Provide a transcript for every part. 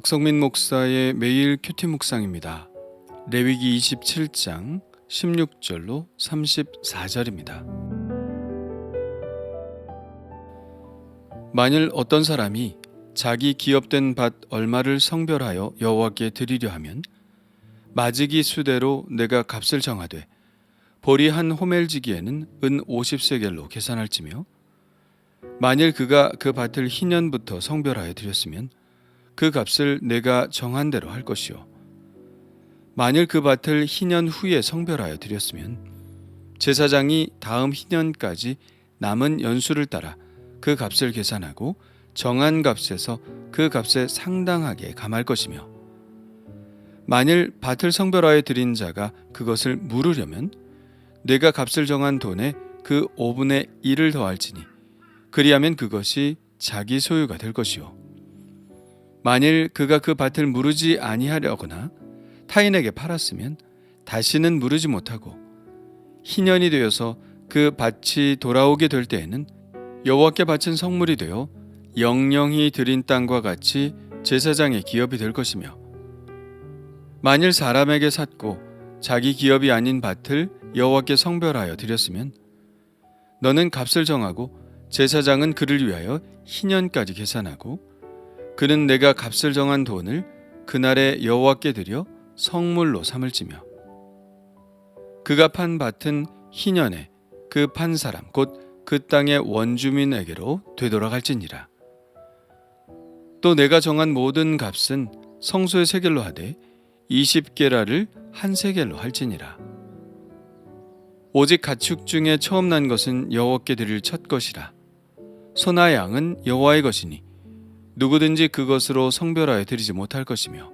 박성민 목사의 매일 큐티 묵상입니다. 레위기 27장 16절로 34절입니다. 만일 어떤 사람이 자기 기업된 밭 얼마를 성별하여 여호와께 드리려 하면 마지기 수대로 내가 값을 정하되 보리 한 호멜지기에는 은 50세겔로 계산할지며 만일 그가 그 밭을 희년부터 성별하여 드렸으면 그 값을 내가 정한 대로 할 것이요. 만일 그 밭을 희년 후에 성별하여 드렸으면 제사장이 다음 희년까지 남은 연수를 따라 그 값을 계산하고 정한 값에서 그 값에 상당하게 감할 것이며 만일 밭을 성별하여 드린 자가 그것을 물으려면 내가 값을 정한 돈에 그 5분의 1을 더할지니 그리하면 그것이 자기 소유가 될 것이요 만일 그가 그 밭을 무르지 아니하려거나 타인에게 팔았으면 다시는 무르지 못하고 희년이 되어서 그 밭이 돌아오게 될 때에는 여호와께 바친 성물이 되어 영영히 드린 땅과 같이 제사장의 기업이 될 것이며 만일 사람에게 샀고 자기 기업이 아닌 밭을 여호와께 성별하여 드렸으면 너는 값을 정하고 제사장은 그를 위하여 희년까지 계산하고 그는 내가 값을 정한 돈을 그날에 여호와께 드려 성물로 삼을지며. 그가 판 밭은 희년에 그 판 사람 곧 그 땅의 원주민에게로 되돌아갈지니라. 또 내가 정한 모든 값은 성소의 세겔로 하되 20게라를 한 세겔로 할지니라. 오직 가축 중에 처음 난 것은 여호와께 드릴 첫 것이라. 소나 양은 여호와의 것이니 누구든지 그것으로 성별하여 드리지 못할 것이며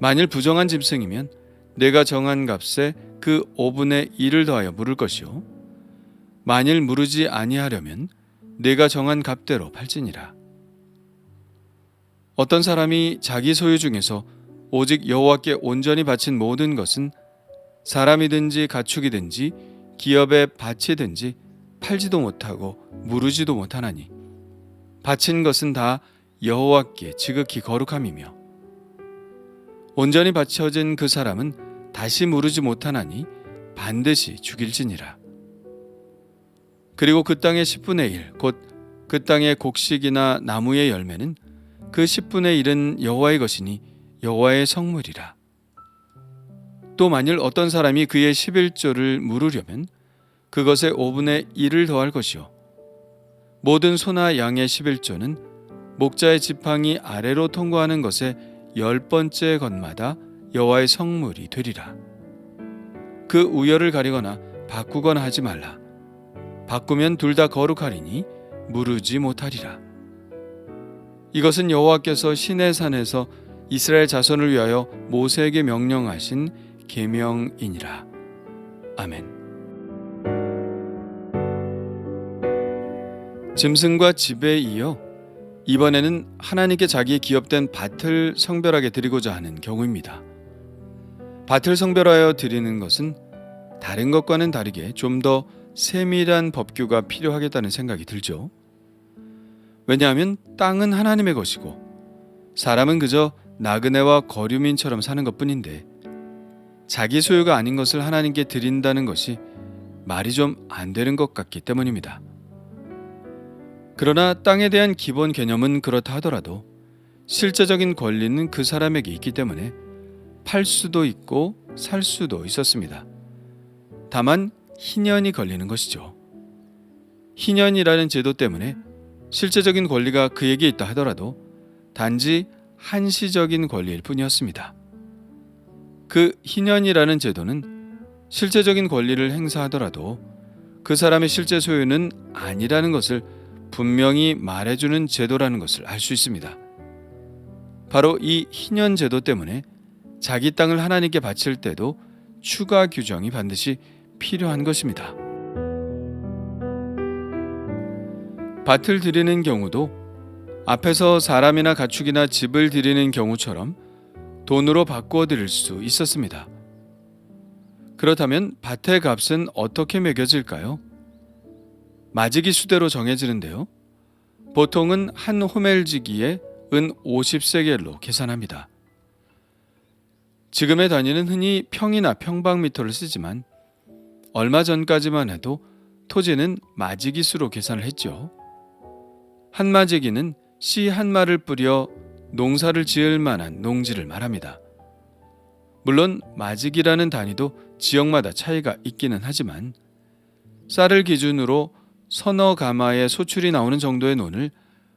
만일 부정한 짐승이면 내가 정한 값에 그 5분의 1을 더하여 물을 것이요 만일 무르지 아니하려면 내가 정한 값대로 팔지니라. 어떤 사람이 자기 소유 중에서 오직 여호와께 온전히 바친 모든 것은 사람이든지 가축이든지 기업의 밭이든지 팔지도 못하고 무르지도 못하나니 바친 것은 다 여호와께 지극히 거룩함이며 온전히 바쳐진 그 사람은 다시 무르지 못하나니 반드시 죽일지니라. 그리고 그 땅의 10분의 1 곧 그 땅의 곡식이나 나무의 열매는 그 10분의 1은 여호와의 것이니 여호와의 성물이라. 또 만일 어떤 사람이 그의 11조를 물으려면 그것의 5분의 1을 더할 것이요 모든 소나 양의 11조는 목자의 지팡이 아래로 통과하는 것의 열 번째 것마다 여호와의 성물이 되리라. 그 우열을 가리거나 바꾸거나 하지 말라. 바꾸면 둘 다 거룩하리니 무르지 못하리라. 이것은 여호와께서 시내 산에서 이스라엘 자손을 위하여 모세에게 명령하신 계명이니라. 아멘. 짐승과 집에 이어 이번에는 하나님께 자기의 기업된 밭을 성별하게 드리고자 하는 경우입니다. 밭을 성별하여 드리는 것은 다른 것과는 다르게 좀 더 세밀한 법규가 필요하겠다는 생각이 들죠. 왜냐하면 땅은 하나님의 것이고 사람은 그저 나그네와 거류민처럼 사는 것 뿐인데 자기 소유가 아닌 것을 하나님께 드린다는 것이 말이 좀 안 되는 것 같기 때문입니다. 그러나 땅에 대한 기본 개념은 그렇다 하더라도 실제적인 권리는 그 사람에게 있기 때문에 팔 수도 있고 살 수도 있었습니다. 다만 희년이 걸리는 것이죠. 희년이라는 제도 때문에 실제적인 권리가 그에게 있다 하더라도 단지 한시적인 권리일 뿐이었습니다. 그 희년이라는 제도는 실제적인 권리를 행사하더라도 그 사람의 실제 소유는 아니라는 것을 분명히 말해주는 제도라는 것을 알 수 있습니다. 바로 이 희년 제도 때문에 자기 땅을 하나님께 바칠 때도 추가 규정이 반드시 필요한 것입니다. 밭을 드리는 경우도 앞에서 사람이나 가축이나 집을 드리는 경우처럼 돈으로 바꾸어 드릴 수 있었습니다. 그렇다면 밭의 값은 어떻게 매겨질까요? 마지기 수대로 정해지는데요. 보통은 한 호멜지기에 은 50세겔로 계산합니다. 지금의 단위는 흔히 평이나 평방미터를 쓰지만 얼마 전까지만 해도 토지는 마지기수로 계산을 했죠. 한 마지기는 씨 한 마를 뿌려 농사를 지을 만한 농지를 말합니다. 물론 마지기라는 단위도 지역마다 차이가 있기는 하지만 쌀을 기준으로 서너 가마의 소출이 나오는 정도의 논을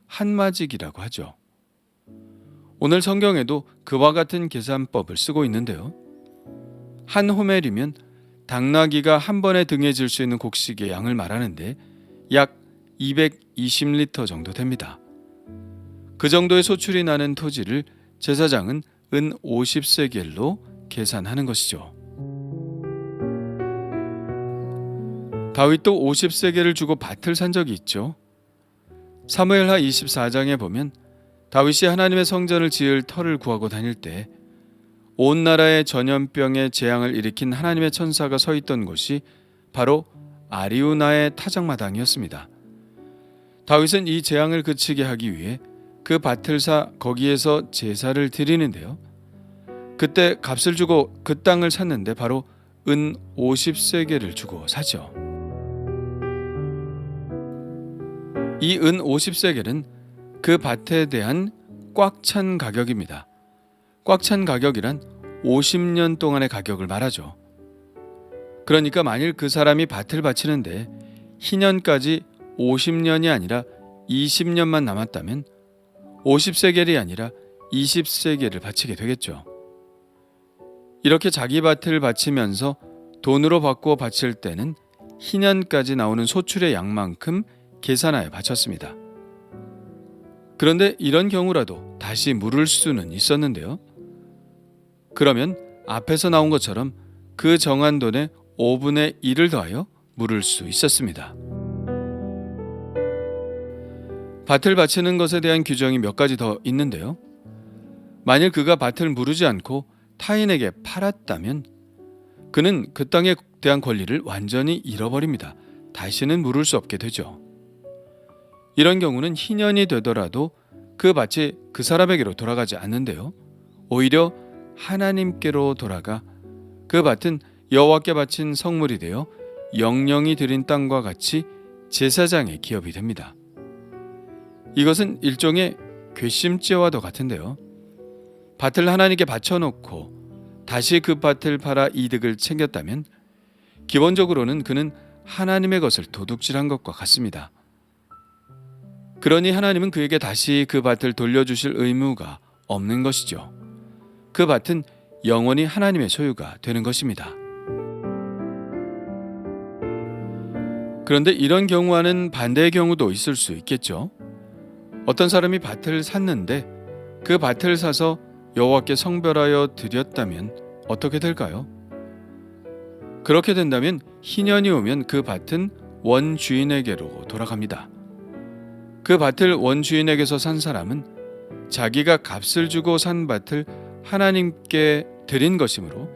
한마지기라고 하죠. 오늘 성경에도 그와 같은 계산법을 쓰고 있는데요. 한 호멜이면 당나귀가 한 번에 등에 질 수 있는 곡식의 양을 말하는데 약 220리터 정도 됩니다. 그 정도의 소출이 나는 토지를 제사장은 은 50세겔로 계산하는 것이죠. 다윗도 50세겔을 주고 밭을 산 적이 있죠. 사무엘하 24장에 보면 다윗이 하나님의 성전을 지을 터를 구하고 다닐 때 온 나라의 전염병의 재앙을 일으킨 하나님의 천사가 서 있던 곳이 바로 아리우나의 타작마당이었습니다. 다윗은 이 재앙을 그치게 하기 위해 그 밭을 사 거기에서 제사를 드리는데요. 그때 값을 주고 그 땅을 샀는데 바로 은 50세겔을 주고 사죠. 이 은 50세겔은 그 밭에 대한 꽉 찬 가격입니다. 꽉 찬 가격이란 50년 동안의 가격을 말하죠. 그러니까 만일 그 사람이 밭을 바치는데 희년까지 50년이 아니라 20년만 남았다면 50세겔이 아니라 20세겔을 바치게 되겠죠. 이렇게 자기 밭을 바치면서 돈으로 바꾸어 바칠 때는 희년까지 나오는 소출의 양만큼 계산하여 바쳤습니다. 그런데 이런 경우라도 다시 물을 수는 있었는데요. 그러면 앞에서 나온 것처럼 그 정한 돈의 5분의 1을 더하여 물을 수 있었습니다. 밭을 바치는 것에 대한 규정이 몇 가지 더 있는데요. 만일 그가 밭을 무르지 않고 타인에게 팔았다면 그는 그 땅에 대한 권리를 완전히 잃어버립니다. 다시는 물을 수 없게 되죠. 이런 경우는 희년이 되더라도 그 밭이 그 사람에게로 돌아가지 않는데요. 오히려 하나님께로 돌아가 그 밭은 여호와께 바친 성물이 되어 영영이 드린 땅과 같이 제사장의 기업이 됩니다. 이것은 일종의 괘씸죄와도 같은데요. 밭을 하나님께 바쳐놓고 다시 그 밭을 팔아 이득을 챙겼다면 기본적으로는 그는 하나님의 것을 도둑질한 것과 같습니다. 그러니 하나님은 그에게 다시 그 밭을 돌려주실 의무가 없는 것이죠. 그 밭은 영원히 하나님의 소유가 되는 것입니다. 그런데 이런 경우와는 반대의 경우도 있을 수 있겠죠. 어떤 사람이 밭을 샀는데 그 밭을 사서 여호와께 성별하여 드렸다면 어떻게 될까요? 그렇게 된다면 희년이 오면 그 밭은 원 주인에게로 돌아갑니다. 그 밭을 원 주인에게서 산 사람은 자기가 값을 주고 산 밭을 하나님께 드린 것이므로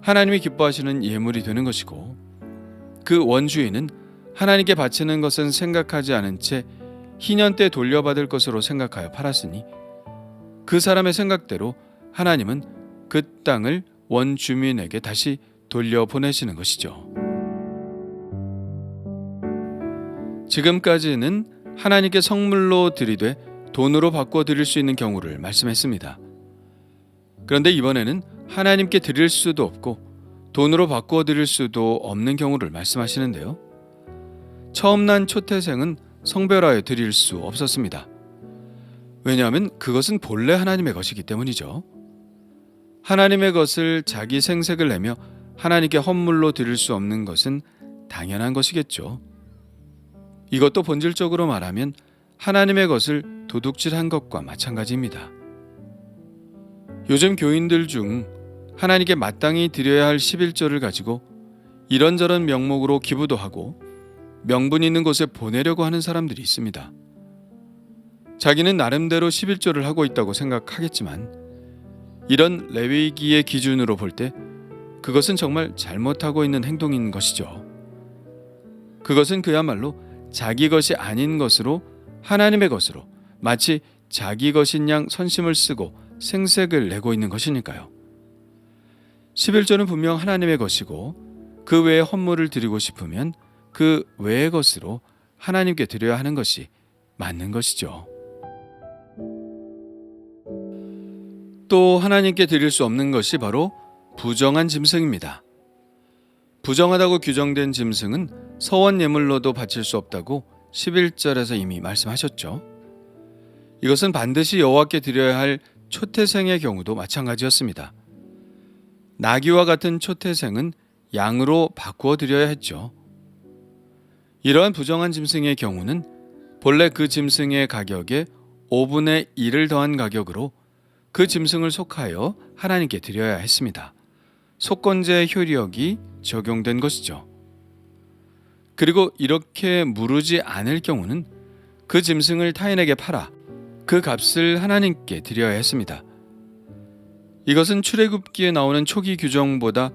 하나님이 기뻐하시는 예물이 되는 것이고 그 원주인은 하나님께 바치는 것은 생각하지 않은 채 희년 때 돌려받을 것으로 생각하여 팔았으니 그 사람의 생각대로 하나님은 그 땅을 원주민에게 다시 돌려보내시는 것이죠. 지금까지는 하나님께 성물로 드리되 돈으로 바꿔 드릴 수 있는 경우를 말씀했습니다. 그런데 이번에는 하나님께 드릴 수도 없고 돈으로 바꾸어 드릴 수도 없는 경우를 말씀하시는데요. 처음 난 초태생은 성별하여 드릴 수 없었습니다. 왜냐하면 그것은 본래 하나님의 것이기 때문이죠. 하나님의 것을 자기 생색을 내며 하나님께 헌물로 드릴 수 없는 것은 당연한 것이겠죠. 이것도 본질적으로 말하면 하나님의 것을 도둑질한 것과 마찬가지입니다. 요즘 교인들 중 하나님께 마땅히 드려야 할 11조를 가지고 이런저런 명목으로 기부도 하고 명분 있는 곳에 보내려고 하는 사람들이 있습니다. 자기는 나름대로 11조를 하고 있다고 생각하겠지만 이런 레위기의 기준으로 볼 때 그것은 정말 잘못하고 있는 행동인 것이죠. 그것은 그야말로 자기 것이 아닌 것으로 하나님의 것으로 마치 자기 것인 양 선심을 쓰고 생색을 내고 있는 것이니까요. 11조는 분명 하나님의 것이고 그 외에 헌물을 드리고 싶으면 그 외의 것으로 하나님께 드려야 하는 것이 맞는 것이죠. 또 하나님께 드릴 수 없는 것이 바로 부정한 짐승입니다. 부정하다고 규정된 짐승은 서원 예물로도 바칠 수 없다고 11절에서 이미 말씀하셨죠. 이것은 반드시 여호와께 드려야 할 초태생의 경우도 마찬가지였습니다. 나귀와 같은 초태생은 양으로 바꾸어 드려야 했죠. 이러한 부정한 짐승의 경우는 본래 그 짐승의 가격에 5분의 1을 더한 가격으로 그 짐승을 속하여 하나님께 드려야 했습니다. 속건제 효력이 적용된 것이죠. 그리고 이렇게 무르지 않을 경우는 그 짐승을 타인에게 팔아 그 값을 하나님께 드려야 했습니다. 이것은 출애굽기에 나오는 초기 규정보다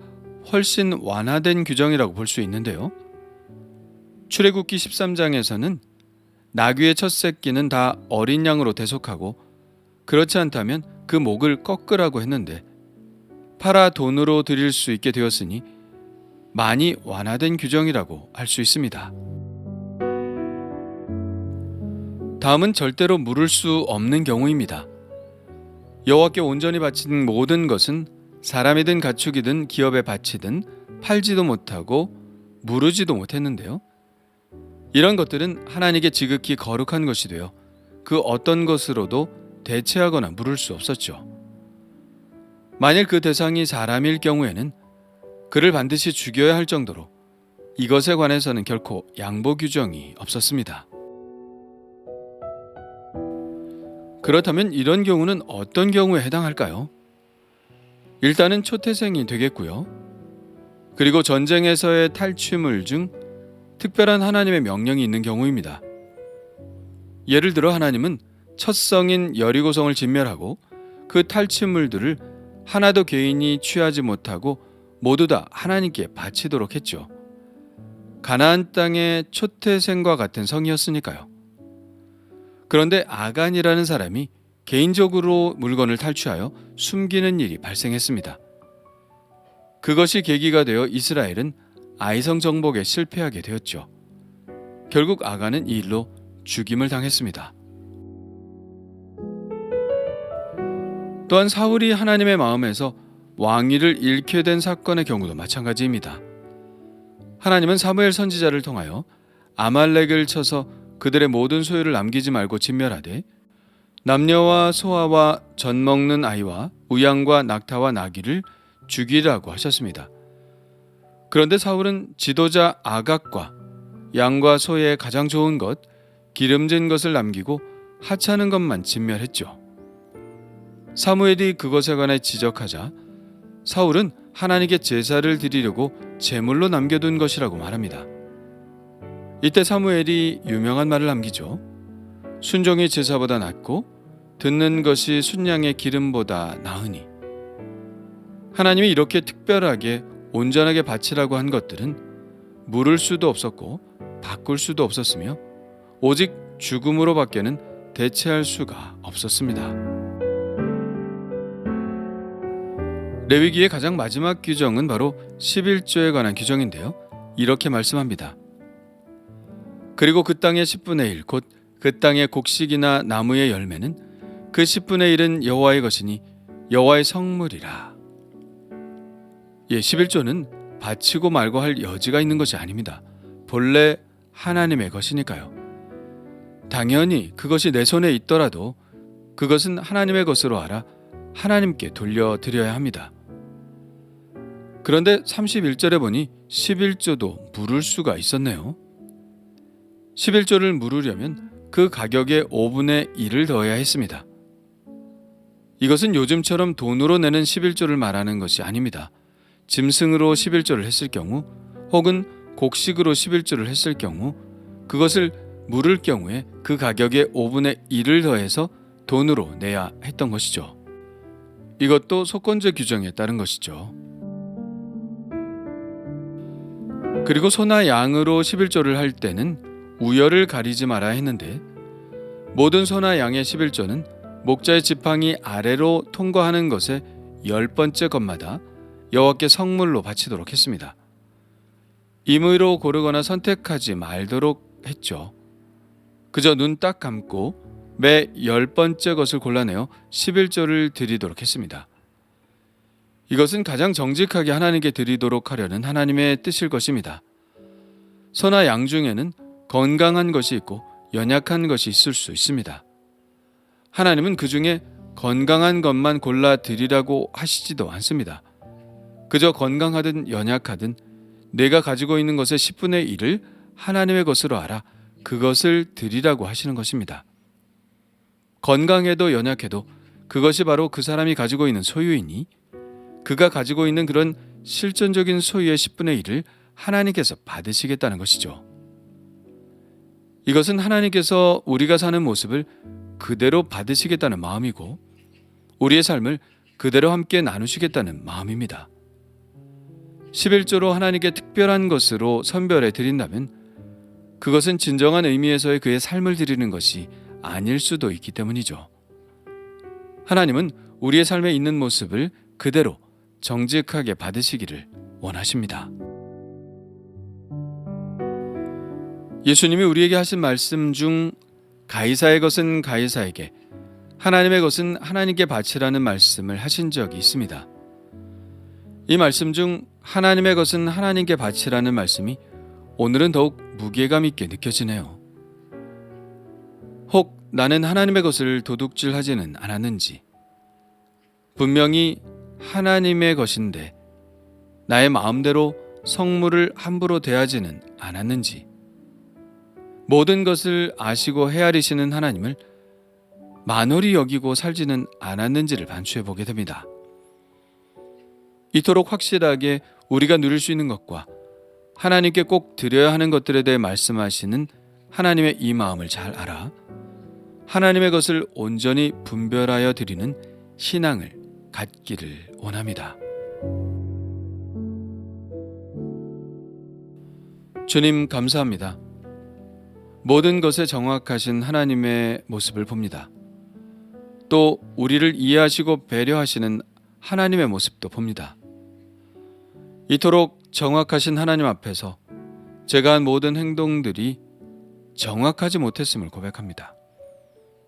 훨씬 완화된 규정이라고 볼 수 있는데요. 출애굽기 13장에서는 나귀의 첫 새끼는 다 어린 양으로 대속하고 그렇지 않다면 그 목을 꺾으라고 했는데 팔아 돈으로 드릴 수 있게 되었으니 많이 완화된 규정이라고 할 수 있습니다. 다음은 절대로 물을 수 없는 경우입니다. 여호와께 온전히 바친 모든 것은 사람이든 가축이든 기업에 바치든 팔지도 못하고 무르지도 못했는데요. 이런 것들은 하나님께 지극히 거룩한 것이 되어 그 어떤 것으로도 대체하거나 물을 수 없었죠. 만일 그 대상이 사람일 경우에는 그를 반드시 죽여야 할 정도로 이것에 관해서는 결코 양보 규정이 없었습니다. 그렇다면 이런 경우는 어떤 경우에 해당할까요? 일단은 초태생이 되겠고요. 그리고 전쟁에서의 탈취물 중 특별한 하나님의 명령이 있는 경우입니다. 예를 들어 하나님은 첫 성인 여리고성을 진멸하고 그 탈취물들을 하나도 개인이 취하지 못하고 모두 다 하나님께 바치도록 했죠. 가나안 땅의 초태생과 같은 성이었으니까요. 그런데 아간이라는 사람이 개인적으로 물건을 탈취하여 숨기는 일이 발생했습니다. 그것이 계기가 되어 이스라엘은 아이성 정복에 실패하게 되었죠. 결국 아간은 이 일로 죽임을 당했습니다. 또한 사울이 하나님의 마음에서 왕위를 잃게 된 사건의 경우도 마찬가지입니다. 하나님은 사무엘 선지자를 통하여 아말렉을 쳐서 그들의 모든 소유를 남기지 말고 진멸하되 남녀와 소아와 젖 먹는 아이와 우양과 낙타와 나귀를 죽이라고 하셨습니다. 그런데 사울은 지도자 아각과 양과 소의 가장 좋은 것, 기름진 것을 남기고 하찮은 것만 진멸했죠. 사무엘이 그것에 관해 지적하자 사울은 하나님께 제사를 드리려고 제물로 남겨둔 것이라고 말합니다. 이때 사무엘이 유명한 말을 남기죠. 순종이 제사보다 낫고 듣는 것이 순양의 기름보다 나으니 하나님이 이렇게 특별하게 온전하게 바치라고 한 것들은 물을 수도 없었고 바꿀 수도 없었으며 오직 죽음으로밖에는 대체할 수가 없었습니다. 레위기의 가장 마지막 규정은 바로 11조에 관한 규정인데요. 이렇게 말씀합니다. 그리고 그 땅의 10분의 1, 곧 그 땅의 곡식이나 나무의 열매는 그 10분의 1은 여호와의 것이니 여호와의 성물이라. 예, 11조는 바치고 말고 할 여지가 있는 것이 아닙니다. 본래 하나님의 것이니까요. 당연히 그것이 내 손에 있더라도 그것은 하나님의 것으로 알아 하나님께 돌려드려야 합니다. 그런데 31절에 보니 11조도 물을 수가 있었네요. 11조를 물으려면 그 가격의 5분의 1을 더해야 했습니다. 이것은 요즘처럼 돈으로 내는 11조를 말하는 것이 아닙니다. 짐승으로 11조를 했을 경우 혹은 곡식으로 11조를 했을 경우 그것을 물을 경우에 그 가격의 5분의 1을 더해서 돈으로 내야 했던 것이죠. 이것도 속건제 규정에 따른 것이죠. 그리고 소나 양으로 11조를 할 때는 우열을 가리지 말아야 했는데 모든 소나 양의 11조는 목자의 지팡이 아래로 통과하는 것의 열 번째 것마다 여호와께 성물로 바치도록 했습니다. 임의로 고르거나 선택하지 말도록 했죠. 그저 눈 딱 감고 매 열 번째 것을 골라내어 11조를 드리도록 했습니다. 이것은 가장 정직하게 하나님께 드리도록 하려는 하나님의 뜻일 것입니다. 소나 양 중에는 건강한 것이 있고 연약한 것이 있을 수 있습니다. 하나님은 그 중에 건강한 것만 골라 드리라고 하시지도 않습니다. 그저 건강하든 연약하든 내가 가지고 있는 것의 10분의 1을 하나님의 것으로 알아 그것을 드리라고 하시는 것입니다. 건강해도 연약해도 그것이 바로 그 사람이 가지고 있는 소유이니 그가 가지고 있는 그런 실존적인 소유의 10분의 1을 하나님께서 받으시겠다는 것이죠. 이것은 하나님께서 우리가 사는 모습을 그대로 받으시겠다는 마음이고 우리의 삶을 그대로 함께 나누시겠다는 마음입니다. 11조로 하나님께 특별한 것으로 선별해 드린다면 그것은 진정한 의미에서의 그의 삶을 드리는 것이 아닐 수도 있기 때문이죠. 하나님은 우리의 삶에 있는 모습을 그대로 정직하게 받으시기를 원하십니다. 예수님이 우리에게 하신 말씀 중 가이사의 것은 가이사에게 하나님의 것은 하나님께 바치라는 말씀을 하신 적이 있습니다. 이 말씀 중 하나님의 것은 하나님께 바치라는 말씀이 오늘은 더욱 무게감 있게 느껴지네요. 혹 나는 하나님의 것을 도둑질하지는 않았는지 분명히 하나님의 것인데 나의 마음대로 성물을 함부로 대하지는 않았는지 모든 것을 아시고 헤아리시는 하나님을 만홀히 여기고 살지는 않았는지를 반추해 보게 됩니다. 이토록 확실하게 우리가 누릴 수 있는 것과 하나님께 꼭 드려야 하는 것들에 대해 말씀하시는 하나님의 이 마음을 잘 알아 하나님의 것을 온전히 분별하여 드리는 신앙을 갖기를 원합니다. 주님 감사합니다. 모든 것에 정확하신 하나님의 모습을 봅니다. 또 우리를 이해하시고 배려하시는 하나님의 모습도 봅니다. 이토록 정확하신 하나님 앞에서 제가 한 모든 행동들이 정확하지 못했음을 고백합니다.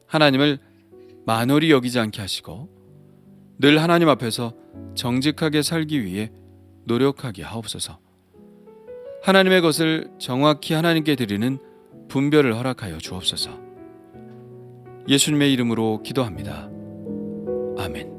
하나님을 만홀히 여기지 않게 하시고 늘 하나님 앞에서 정직하게 살기 위해 노력하게 하옵소서. 하나님의 것을 정확히 하나님께 드리는 분별을 허락하여 주옵소서. 예수님의 이름으로 기도합니다. 아멘.